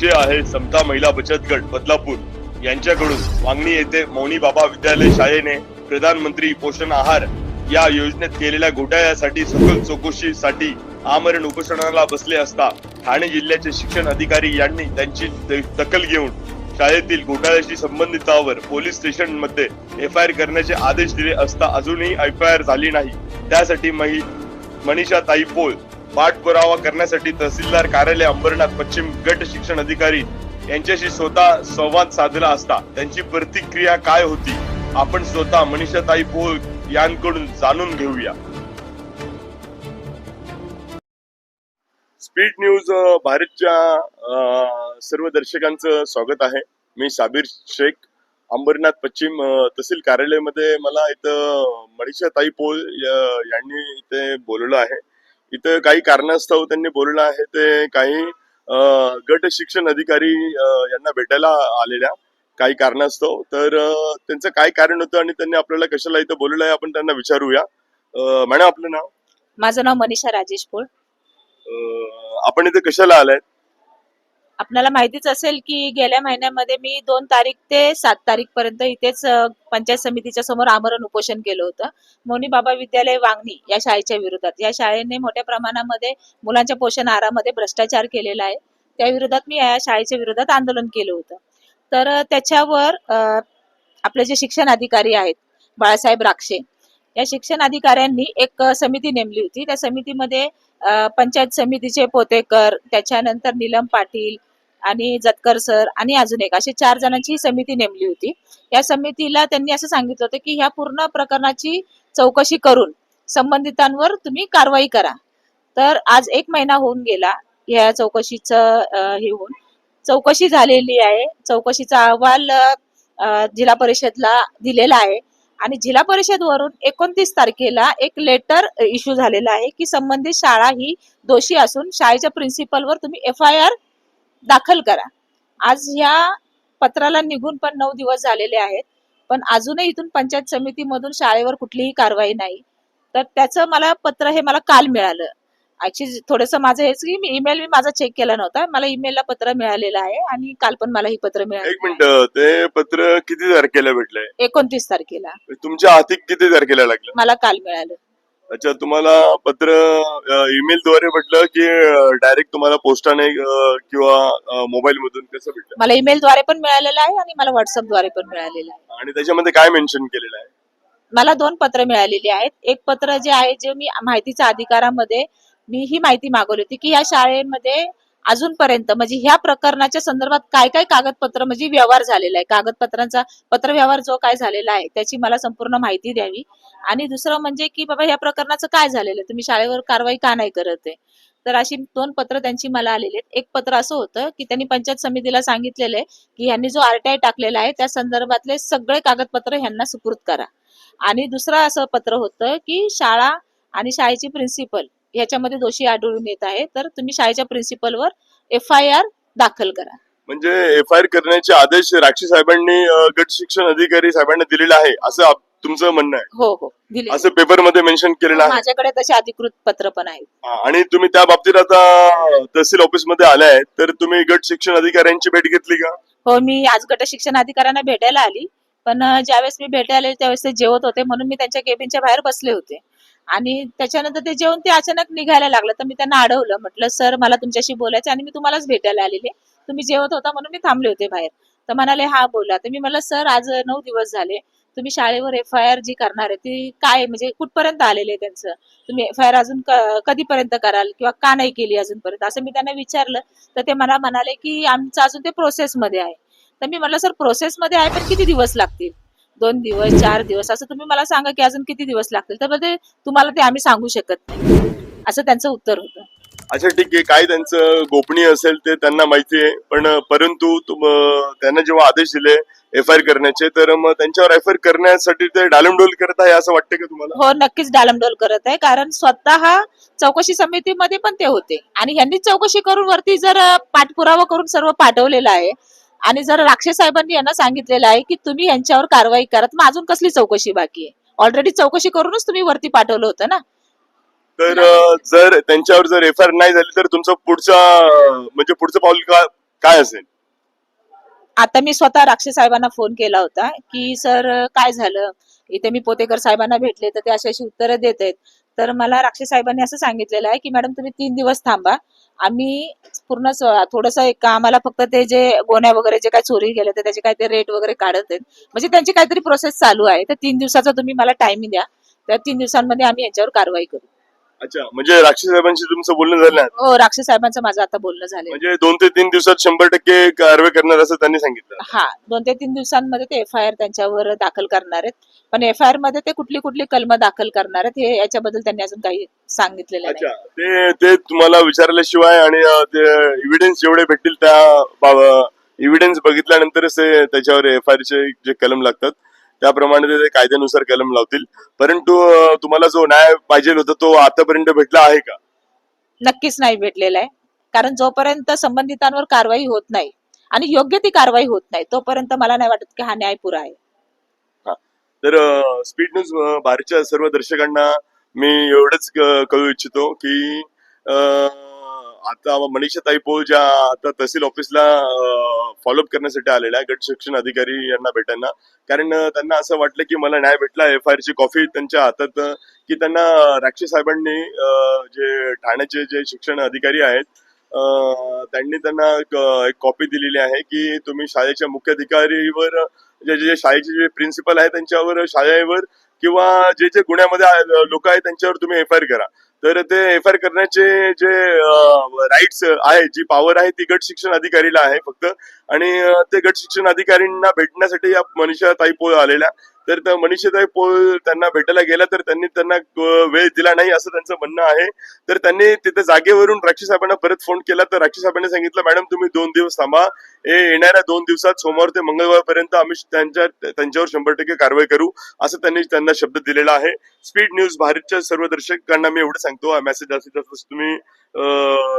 जे आहे समता महिला बचत गट बदलापूर यांच्याकडून वांगणी येथे मौनी बाबा विद्यालय शाळेने प्रधानमंत्री पोषण आहार या योजनेत केलेल्या घोटाळ्यासाठी सखोल चौकशीसाठी आमरण उपोषणाला बसले असता ठाणे जिल्ह्याचे शिक्षण अधिकारी यांनी त्यांची दखल घेऊन शाळेतील घोटाळ्याशी संबंधितावर पोलीस स्टेशनमध्ये एफ आय आर करण्याचे आदेश दिले असता अजूनही एफ आय आर झाली नाही. त्यासाठी मनीषा ताई पोळ पाठपुरावा करण्यासाठी तहसीलदार कार्यालय अंबरनाथ पश्चिम गट शिक्षण अधिकारी यांच्याशी स्वतः संवाद साधला असता त्यांची प्रतिक्रिया काय होती? आपण स्वतः मनीषाताई ताई यांकडून जाणून घेऊया. स्पीड न्यूज भारतच्या सर्व दर्शकांचं स्वागत आहे. मी साबीर शेख अंबरनाथ पश्चिम तहसील कार्यालयामध्ये मला इथं मनीषा ताई यांनी इथे बोलवलं आहे. इथं काही कारणास्तव त्यांनी बोलवलं आहे ते काही गट शिक्षण अधिकारी यांना भेटायला आलेल्या काही कारणास्तव. तर त्यांचं काय कारण होतं आणि त्यांनी आपल्याला कशाला इथं बोलवलं आहे आपण त्यांना विचारूया. मॅडम आपलं नाव? माझं नाव मनीषा राजेश पोळ. आपण इथे कशाला आलाय? आपल्याला माहितीच असेल की गेल्या महिन्यामध्ये मी दोन तारीख ते सात तारीख पर्यंत इथेच पंचायत समितीच्या समोर आमरण उपोषण केलं होतं. मोनी बाबा विद्यालय वांगणी या शाळेच्या विरोधात. या शाळेने मोठ्या प्रमाणामध्ये मुलांच्या पोषण आहारामध्ये भ्रष्टाचार केलेला आहे. त्या विरोधात मी या शाळेच्या विरोधात आंदोलन केलं होतं. तर त्याच्यावर आपले जे शिक्षण अधिकारी आहेत बाळासाहेब राक्षे या शिक्षण अधिकाऱ्यांनी एक समिती नेमली होती. त्या समितीमध्ये पंचायत समितीचे पोतेकर त्याच्यानंतर नीलम पाटील आणि जतकर सर आणि अजून एक अशी चार जणांची ही समिती नेमली होती. या समितीला त्यांनी असं सांगितलं होतं की ह्या पूर्ण प्रकरणाची चौकशी करून संबंधितांवर तुम्ही कारवाई करा. तर आज एक महिना होऊन गेला या चौकशीचं हे होऊन. चौकशी झालेली आहे. चौकशीचा अहवाल जिल्हा परिषदला दिलेला आहे. आणि जिल्हा परिषद वरून एकोणतीस तारखेला एक लेटर इश्यू झालेला आहे की संबंधित शाळा ही दोषी असून शाळेच्या प्रिन्सिपलवर तुम्ही एफ आय आर दाखल करा. आज ह्या पत्राला निघून पण नऊ दिवस झालेले आहेत पण अजूनही इथून पंचायत समितीमधून शाळेवर कुठलीही कारवाई नाही. तर त्याचं मला पत्र हे मला काल मिळालं. ऍक्च्युली थोडंसं माझं हेच की मी ईमेल मी माझा चेक केला नव्हता. मला ईमेलला पत्र मिळालेलं आहे आणि काल पण मला ही पत्र एक मिळाली मिनिट. ते पत्र किती तारखेला भेटलंय? एकोणतीस तारखेला. तुमच्या हाती किती तारखेला लागलं? मला काल मिळालं. अच्छा तुम्हाला पत्र ईमेल द्वारे भेटलं की डायरेक्ट तुम्हाला पोस्टाने किंवा मोबाईल मधून कसं भेटलं? मला ईमेलद्वारे पण मिळालेलं आहे आणि मला व्हॉट्सअपद्वारे पण मिळालेलं आहे. आणि त्याच्यामध्ये काय मेन्शन केलेलं आहे? मला दोन पत्र मिळालेली आहेत. एक पत्र जे आहे जे मी माहितीच्या अधिकारामध्ये मी ही माहिती मागवली होती की या शाळेमध्ये अजूनपर्यंत म्हणजे ह्या प्रकरणाच्या संदर्भात काय काय कागदपत्र म्हणजे व्यवहार झालेला आहे? कागदपत्रांचा पत्रव्यवहार जो काय झालेला आहे त्याची मला संपूर्ण माहिती द्यावी. आणि दुसरं म्हणजे की बाबा ह्या प्रकरणाचं काय झालेलं आहे? तुम्ही शाळेवर कारवाई का नाही करत आहे? तर अशी दोन पत्र त्यांची मला आलेली आहेत. एक पत्र असं होतं की त्यांनी पंचायत समितीला सांगितलेलं आहे की ह्यांनी जो आरटीआय टाकलेला आहे त्या संदर्भातले सगळे कागदपत्र ह्यांना सुपूर्द करा. आणि दुसरं असं पत्र होतं की शाळा आणि शाळेची प्रिन्सिपल याच्यामध्ये दोषी आढळून येत आहे. तर तुम्ही शाळेच्या प्रिन्सिपलवर एफ आय आर दाखल करा. म्हणजे एफ आय आर करण्याचे आदेश राक्षी साहेबांनी गट शिक्षण अधिकारी साहेबांना दिलेले आहे असं तुमचं म्हणणं आहे? हो हो. दिले असं पेपरमध्ये मेन्शन केलेलं आहे? माझ्याकडे तसे अधिकृत पत्र पण आहेत. आणि तुम्ही त्या बाबतीत आता तहसील ऑफिसमध्ये आलाय तर तुम्ही गट शिक्षण अधिकाऱ्यांची भेट घेतली का? हो मी आज गट शिक्षण अधिकाऱ्यांना भेटायला आली. पण ज्यावेळेस मी भेटायला आले त्यावेळेस ते जेवत होते म्हणून मी त्यांच्या केबिनच्या बाहेर बसले होते. आणि त्याच्यानंतर ते जेवण ते अचानक निघायला लागलं. तर मी त्यांना अडवलं. म्हटलं सर मला तुमच्याशी बोलायचं आणि मी तुम्हालाच भेटायला आलेले तुम्ही जेवत होता म्हणून मी थांबले होते बाहेर. तर म्हणाले हा बोला. तर मी म्हटलं सर आज नऊ दिवस झाले. तुम्ही शाळेवर एफ आय आर जी करणार आहे. ती काय म्हणजे कुठपर्यंत आलेले आहे त्यांचं? तुम्ही एफ आय आर अजून कधीपर्यंत कराल किंवा का नाही केली अजूनपर्यंत? असं मी त्यांना विचारलं. तर ते मला म्हणाले की आमचं अजून ते प्रोसेसमध्ये आहे. तर मी म्हटलं सर प्रोसेसमध्ये आहे पण किती दिवस लागतील? दोन दिवस चार दिवस असं तुम्ही मला सांगा की अजून किती दिवस लागतील? तर ते तुम्हाला ते आम्ही सांगू शकत नाही. असं त्यांचं उत्तर होतं. अच्छा ठीक आहे. काय त्यांचं गोपनीय असेल ते त्यांना माहिती आहे. पण परंतु त्यांना जेव्हा आदेश दिले एफ आय आर करण्याचे तर मग त्यांच्यावर एफ आय आर करण्यासाठी ते डालमडोल करत आहे असं वाटतं का तुम्हाला? हो नक्कीच डालमडोल करत आहे. कारण स्वतः चौकशी समितीमध्ये पण ते होते. आणि ह्यांनी चौकशी करून वरती जर पाठपुरावा करून सर्व पाठवलेलं आहे आणि जर राक्षे साहेबांनी यांना सांगितलेलं आहे की तुम्ही यांच्यावर कारवाई करा मग अजून कसली चौकशी बाकी आहे? ऑलरेडी चौकशी करूनच तुम्ही वरती पाठवलं होतं ना? तर जर त्यांच्यावर जर एफ आय आर नाही झाली तर तुमचं पुढचा म्हणजे पुढचं पाऊल काय असेल? आता मी स्वतः राक्षस साहेबांना फोन केला होता की सर काय झालं? इथे मी पोतेकर साहेबांना भेटले तर ते अशी अशी उत्तरं देत आहेत. तर मला राक्षस साहेबांनी असं सांगितलेलं आहे की मॅडम तुम्ही तीन दिवस थांबा. आम्ही पूर्ण थोडस एक आम्हाला फक्त ते जे गोण्या वगैरे जे काय चोरी गेले तर त्याचे काय ते रेट वगैरे काढत आहेत. म्हणजे त्यांची काहीतरी प्रोसेस चालू आहे. तर तीन दिवसाचा तुम्ही मला टाइम द्या. त्या तीन दिवसांमध्ये आम्ही याच्यावर कारवाई करू. अच्छा म्हणजे राक्षस साहेबांशी तुमचं बोलणं झालं? हो राक्षस साहेबांचं माझं आता बोलणं झालं म्हणजे दोन ते तीन दिवसात शंभर टक्के कारवाई करणार असं त्यांनी सांगितलं. हा दोन ते तीन दिवसांमध्ये ते एफ आय आर त्यांच्यावर दाखल करणार आहेत. पण एफ आय आरमध्ये ते कुठली कुठली कलम दाखल करणार आहेत हे याच्याबद्दल त्यांनी अजून काही सांगितलेलं नाही. अच्छा ते ते तुम्हाला विचारल्याशिवाय आणि अं, ते इव्हिडन्स जेवढे भेटतील त्या इव्हिडन्स बघितल्यानंतरच ते त्याच्यावर एफ आय चे जे कलम लागतात त्याप्रमाणे ते कायद्यानुसार कलम लावतील. परंतु तुम्हाला जो न्याय पाहिजे होता तो आतापर्यंत भेटला आहे का? नक्कीच नाही भेटलेलं आहे. कारण जोपर्यंत संबंधितांवर कारवाई होत नाही आणि योग्य ती कारवाई होत नाही तोपर्यंत मला नाही वाटत की हा न्याय पुरा आहे. तर स्पीड न्यूज भारतच्या सर्व दर्शकांना मी एवढंच कळू इच्छितो की आता मनीषा पोल ज्या आता तहसील ऑफिसला फॉलोअप करण्यासाठी आलेला आहे. गट शिक्षण अधिकारी यांना भेटायला. कारण त्यांना असं वाटलं की मला न्याय भेटला. एफ आय आर ची कॉफी त्यांच्या हातात की त्यांना राक्षस साहेबांनी जे ठाण्याचे जे शिक्षण अधिकारी आहेत त्यांनी त्यांना एक- एक कॉपी दिलेली आहे की तुम्ही शाळेच्या मुख्याधिकारीवर जे जे शाळेचे जे प्रिन्सिपल आहे त्यांच्यावर शाळेवर किंवा जे जे गुन्ह्यामध्ये लोक आहेत त्यांच्यावर तुम्ही एफ आय आर करा. तर ते एफ आय आर करण्याचे जे राईट्स आहे जी पॉवर आहे ती गट शिक्षण अधिकारीला आहे फक्त. आणि ते गट शिक्षण अधिकारींना भेटण्यासाठी या मनीषा ताई पोळ आलेल्या. तर त्या मनीषा पोल त्यांना भेटायला गेला तर त्यांनी त्यांना वेळ दिला नाही असं त्यांचं म्हणणं आहे. तर त्यांनी तिथे जागेवरून राक्षी साहेबांना परत फोन केला. तर राक्षी साहेबांनी सांगितलं मॅडम तुम्ही दोन दिवस थांबा. हे येणाऱ्या दोन दिवसात सोमवार ते मंगळवारपर्यंत आम्ही त्यांच्या त्यांच्यावर शंभर टक्के कारवाई करू असं त्यांनी त्यांना शब्द दिलेला आहे. स्पीड न्यूज भारतच्या सर्व दर्शकांना मी एवढं सांगतो हा मेसेज जास्तीत जास्त तुम्ही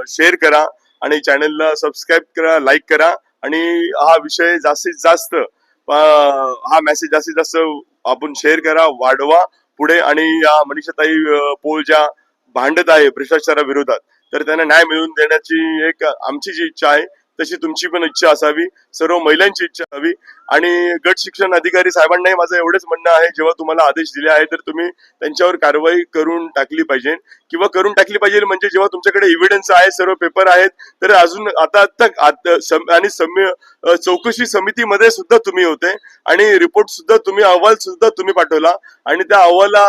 शेअर करा आणि चॅनलला सबस्क्राईब करा लाईक करा आणि हा विषय जास्तीत जास्त हा मेसेज जास्तीत जास्त आपण शेअर करा वाढवा. पुढे आणि या मनीषाताई पोल ज्या भांडत आहे भ्रष्टाचाराविरोधात तर त्यांना न्याय मिळवून देण्याची एक आमची जी इच्छा आहे तशी तुमची पण इच्छा असावी. सर्व महिलांची इच्छा हवी आणि गट शिक्षण अधिकारी साहेबांनाही माझं एवढंच म्हणणं आहे जेव्हा तुम्हाला आदेश दिले आहे तर तुम्ही त्यांच्यावर कारवाई करून टाकली पाहिजे. किंवा करून टाकली पाहिजे म्हणजे जेव्हा तुमच्याकडे एव्हिडन्स आहे सर्व पेपर आहेत तर अजून आता आता सम- आणि सम्य चौकशी समितीमध्ये सुद्धा तुम्ही होते आणि रिपोर्ट सुद्धा तुम्ही अहवाल सुद्धा तुम्ही पाठवला. आणि त्या अहवाला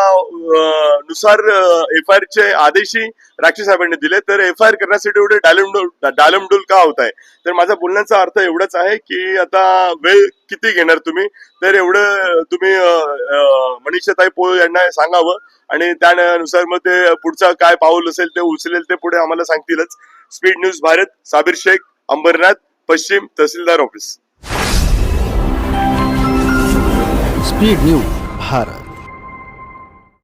नुसार एफ आय आरचे आदेशही राक्षी साहेबांनी दिले. तर एफ आय आर करण्यासाठी एवढे डालमडोल डालमडोल का होत आहे? तर माझा बोलण्याचा अर्थ एवढाच आहे की आता वेळ किती घेणार तुम्ही? तर एवढं तुम्ही मनीषाताई पोळ यांना सांगावं. आणि त्यानुसार मग ते पुढचा काय पाऊल असेल ते उचलेल ते पुढे आम्हाला सांगतीलच. स्पीड न्यूज भारत साबिर शेख अंबरनाथ पश्चिम तहसीलदार ऑफिस. Speed news Bharat.